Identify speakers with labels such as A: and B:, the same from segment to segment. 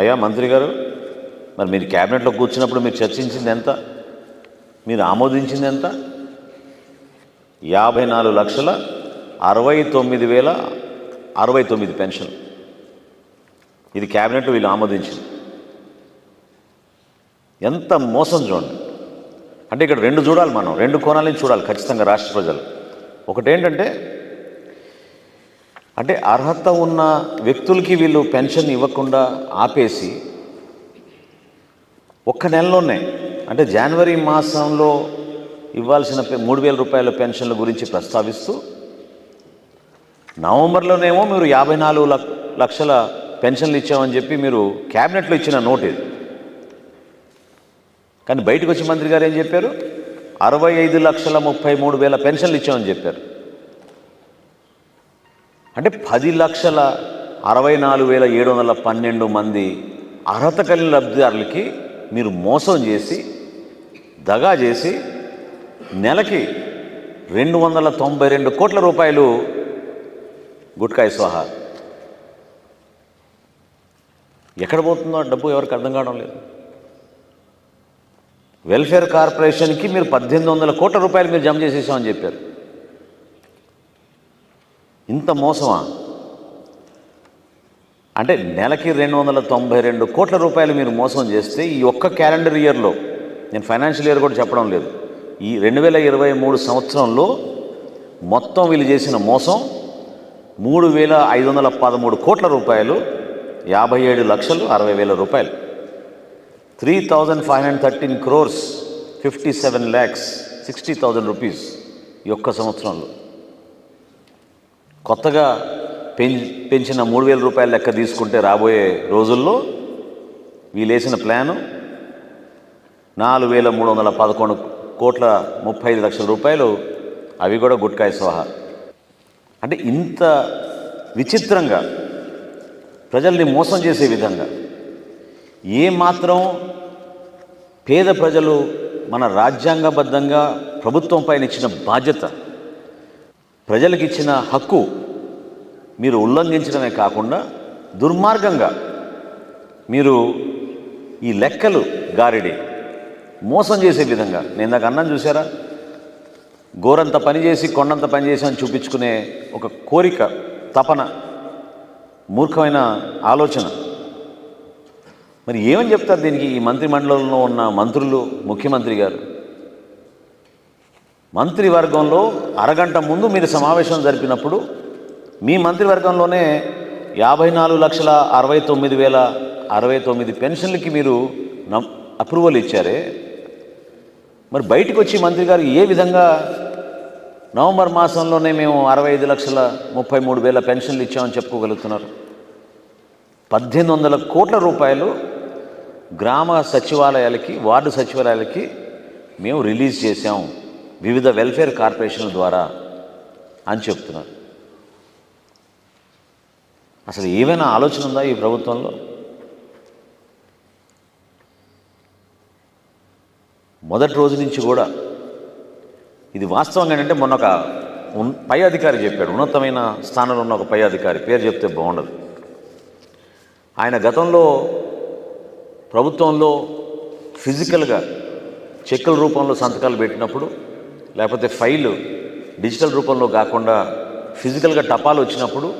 A: అయ్యా మంత్రి గారు మరి మీరు క్యాబినెట్లో కూర్చున్నప్పుడు మీరు చర్చించింది ఎంత? మీరు ఆమోదించింది ఎంత? యాభై నాలుగు లక్షల అరవై తొమ్మిది వేల అరవై తొమ్మిది పెన్షన్. ఇది క్యాబినెట్ వీళ్ళు ఆమోదించింది. ఎంత మోసం చూడండి. అంటే ఇక్కడ రెండు చూడాలి మనం రెండు కోణాలని చూడాలి ఖచ్చితంగా రాష్ట్ర ప్రజలు. ఒకటేంటంటే అంటే అర్హత ఉన్న వ్యక్తులకి వీళ్ళు పెన్షన్ ఇవ్వకుండా ఆపేసి ఒక్క నెలలోనే అంటే జనవరి మాసంలో ఇవ్వాల్సిన మూడు వేల రూపాయల పెన్షన్ల గురించి ప్రస్తావిస్తూ నవంబర్లోనేమో మీరు యాభై నాలుగు లక్షల పెన్షన్లు ఇచ్చామని చెప్పి మీరు క్యాబినెట్లో ఇచ్చిన నోట్ ఇది. కానీ బయటకు వచ్చి మంత్రి గారు ఏం చెప్పారు? అరవై ఐదు లక్షల ముప్పై మూడు వేల పెన్షన్లు ఇచ్చామని చెప్పారు. అంటే పది లక్షల అరవై నాలుగు వేల ఏడు వందల పన్నెండు మంది అర్హత కలిగిన లబ్ధిదారులకి మీరు మోసం చేసి దగా చేసి నెలకి రెండు వందల తొంభై రెండు కోట్ల రూపాయలు గుట్కాయ స్వాహా ఎక్కడ పోతుందో ఆ డబ్బు ఎవరికి అర్థం కావడం లేదు. వెల్ఫేర్ కార్పొరేషన్కి మీరు పద్దెనిమిది వందల కోట్ల రూపాయలు మీరు జమ చేసేసామని చెప్పారు. ఇంత మోసమా? అంటే నెలకి రెండు వందల తొంభై రెండు కోట్ల రూపాయలు మీరు మోసం చేస్తే ఈ ఒక్క క్యాలెండర్ ఇయర్లో నేను ఫైనాన్షియల్ ఇయర్ కూడా చెప్పడం లేదు ఈ రెండు వేల ఇరవై మూడు సంవత్సరంలో మొత్తం వీళ్ళు చేసిన మోసం మూడు వేల ఐదు వందల పదమూడు కోట్ల రూపాయలు యాభై ఏడు లక్షలు అరవై వేల రూపాయలు. Three thousand five hundred thirteen crores fifty seven lakhs sixty thousand rupees ఈ ఒక్క సంవత్సరంలో. కొత్తగా పెంచిన మూడు వేల రూపాయల లెక్క తీసుకుంటే రాబోయే రోజుల్లో వీళ్ళేసిన ప్లాను నాలుగు వేల మూడు వందల పదకొండు కోట్ల ముప్పై ఐదు లక్షల రూపాయలు అవి కూడా గుట్కాయ స్వాహ. అంటే ఇంత విచిత్రంగా ప్రజల్ని మోసం చేసే విధంగా ఏ మాత్రం పేద ప్రజలు మన రాజ్యాంగబద్ధంగా ప్రభుత్వం పైన ఇచ్చిన బాధ్యత ప్రజలకు ఇచ్చిన హక్కు మీరు ఉల్లంఘించడమే కాకుండా దుర్మార్గంగా మీరు ఈ లెక్కలు గారిడి మోసం చేసే విధంగా. నేను నాకు అన్నం చూసారా గోరంత పని చేసి కొండంత పని చేసి అని చూపించుకునే ఒక కోరిక తపన మూర్ఖమైన ఆలోచన. మరి ఏమని చెప్తారు దీనికి? ఈ మంత్రిమండలంలో ఉన్న మంత్రులు ముఖ్యమంత్రి గారు? మంత్రివర్గంలో అరగంట ముందు మీరు సమావేశం జరిపినప్పుడు మీ మంత్రివర్గంలోనే యాభై నాలుగు లక్షల అరవై తొమ్మిది వేల అరవై తొమ్మిది పెన్షన్లకి మీరు నమ్ అప్రూవల్ ఇచ్చారే? మరి బయటకు వచ్చి మంత్రి గారు ఏ విధంగా నవంబర్ మాసంలోనే మేము అరవై ఐదు లక్షల ముప్పై మూడు వేల పెన్షన్లు ఇచ్చామని చెప్పుకోగలుగుతున్నారు. పద్దెనిమిది వందల కోట్ల రూపాయలు గ్రామ సచివాలయాలకి వార్డు సచివాలయాలకి మేము రిలీజ్ చేసాము వివిధ వెల్ఫేర్ కార్పొరేషన్ల ద్వారా అని చెప్తున్నారు. అసలు ఏమైనా ఆలోచన ఉందా ఈ ప్రభుత్వంలో? మొదటి రోజు నుంచి కూడా ఇది వాస్తవంగా ఏంటంటే మొన్న ఒక ఉన్- పై అధికారి చెప్పాడు. ఉన్నతమైన స్థానంలో ఉన్న ఒక పై అధికారి. పేరు చెప్తే బాగుండదు. ఆయన గతంలో ప్రభుత్వంలో ఫిజికల్గా చెక్కుల రూపంలో సంతకాలు పెట్టినప్పుడు లేకపోతే ఫైలు డిజిటల్ రూపంలో కాకుండా ఫిజికల్గా టపాలు వచ్చినప్పుడు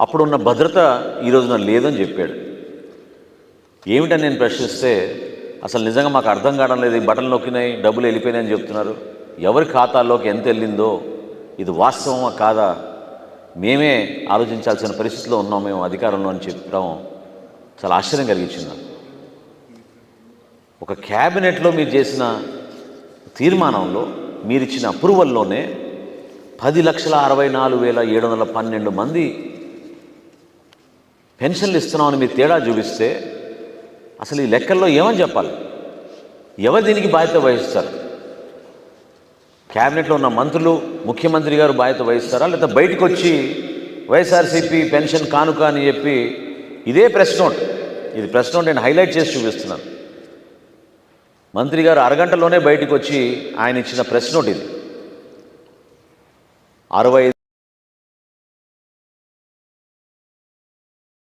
A: అప్పుడున్న భద్రత ఈ రోజున లేదని చెప్పాడు. ఏమిటని నేను ప్రశ్నిస్తే అసలు నిజంగా మాకు అర్థం కావడం లేదు ఈ బటన్ నొక్కినాయి డబ్బులు వెళ్ళిపోయినాయని చెప్తున్నారు. ఎవరి ఖాతాల్లోకి ఎంత వెళ్ళిందో ఇది వాస్తవమా కాదా? మేమే ఆలోచించాల్సిన పరిస్థితిలో ఉన్నాం మేము అధికారంలో అని చెప్పడం చాలా ఆశ్చర్యం కలిగించింది నాకు. ఒక క్యాబినెట్లో మీరు చేసిన తీర్మానంలో మీరిచ్చిన అప్రూవల్లోనే పది లక్షల అరవై నాలుగు వేల ఏడు వందల పన్నెండు మంది పెన్షన్లు ఇస్తున్నామని మీరు తేడా చూపిస్తే అసలు ఈ లెక్కల్లో ఏమని చెప్పాలి? ఎవరు దీనికి బాధ్యత వహిస్తారు? క్యాబినెట్లో ఉన్న మంత్రులు ముఖ్యమంత్రి గారు బాధ్యత వహిస్తారా? లేదా బయటకు వచ్చి వైఎస్ఆర్సీపీ పెన్షన్ కానుక అని చెప్పి ఇదే ప్రెస్ నోట్. ఇది ప్రెస్ నోట్ నేను హైలైట్ చేసి చూపిస్తున్నాను. మంత్రి గారు అరగంటలోనే బయటకు వచ్చి ఆయన ఇచ్చిన ప్రెస్ నోట్ ఇది. అరవై